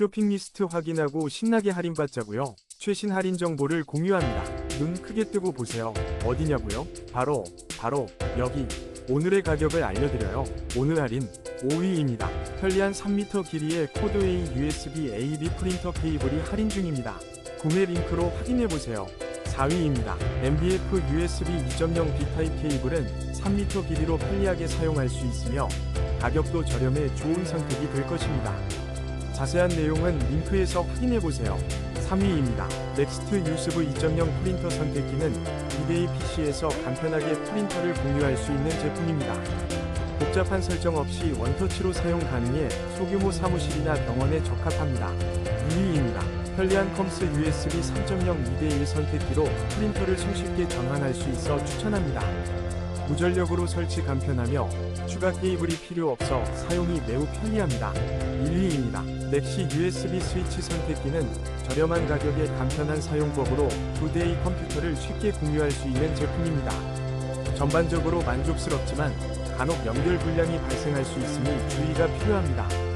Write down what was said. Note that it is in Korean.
쇼핑 리스트 확인하고 신나게 할인받자고요. 최신 할인 정보를 공유합니다. 눈 크게 뜨고 보세요. 어디냐고요? 바로 바로 여기. 오늘의 가격을 알려드려요. 오늘 할인 5위입니다. 편리한 3m 길이의 코드웨이 USB A2 프린터 케이블이 할인 중입니다. 구매 링크로 확인해보세요. 4위입니다. MBF USB 2.0 B타입 케이블은 3m 길이로 편리하게 사용할 수 있으며 가격도 저렴해 좋은 선택이 될 것입니다. 자세한 내용은 링크에서 확인해보세요. 3위입니다. 넥스트 유스브 2.0 프린터 선택기는 이데이 PC에서 간편하게 프린터를 공유할 수 있는 제품입니다. 복잡한 설정 없이 원터치로 사용 가능해 소규모 사무실이나 병원에 적합합니다. 2위입니다. 편리한 컴스 USB 3.0 2대1 선택기로 프린터를 손쉽게 전환할 수 있어 추천합니다. 무전력으로 설치 간편하며 추가 케이블이 필요 없어 사용이 매우 편리합니다. 1위입니다. 넥시 USB 스위치 선택기는 저렴한 가격에 간편한 사용법으로 두 대의 컴퓨터를 쉽게 공유할 수 있는 제품입니다. 전반적으로 만족스럽지만 간혹 연결 불량이 발생할 수 있으니 주의가 필요합니다.